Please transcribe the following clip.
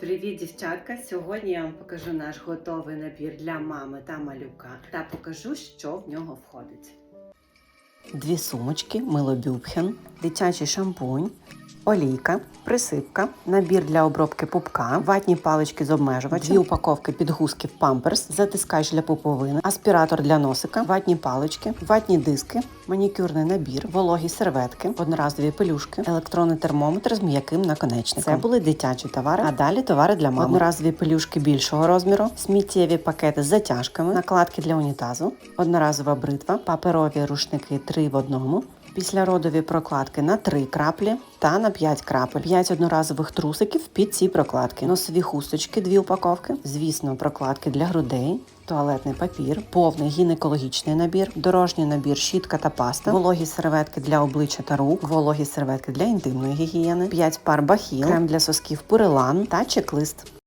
Привіт, дівчатка! Сьогодні я вам покажу наш готовий набір для мами та малюка та покажу, що в нього входить. Дві сумочки, милобюбхен, дитячий шампунь, олійка, присипка, набір для обробки пупка, ватні палички з обмежувачем, дві упаковки підгузків памперс, затискач для пуповини, аспіратор для носика, ватні палички, ватні диски, манікюрний набір, вологі серветки, одноразові пелюшки, електронний термометр з м'яким наконечником. Це були дитячі товари, а далі товари для мами. Одноразові пелюшки більшого розміру, сміттєві пакети з затяжками, накладки для унітазу, одноразова бритва, паперові рушники 3 в одному. Післяродові прокладки на 3 краплі та на 5 крапель, 5 одноразових трусиків під ці прокладки, носові хусточки, дві упаковки, звісно, прокладки для грудей, туалетний папір, повний гінекологічний набір, дорожній набір, щітка та паста, вологі серветки для обличчя та рук, вологі серветки для інтимної гігієни, 5 пар бахіл, крем для сосків пурелан та чек-лист.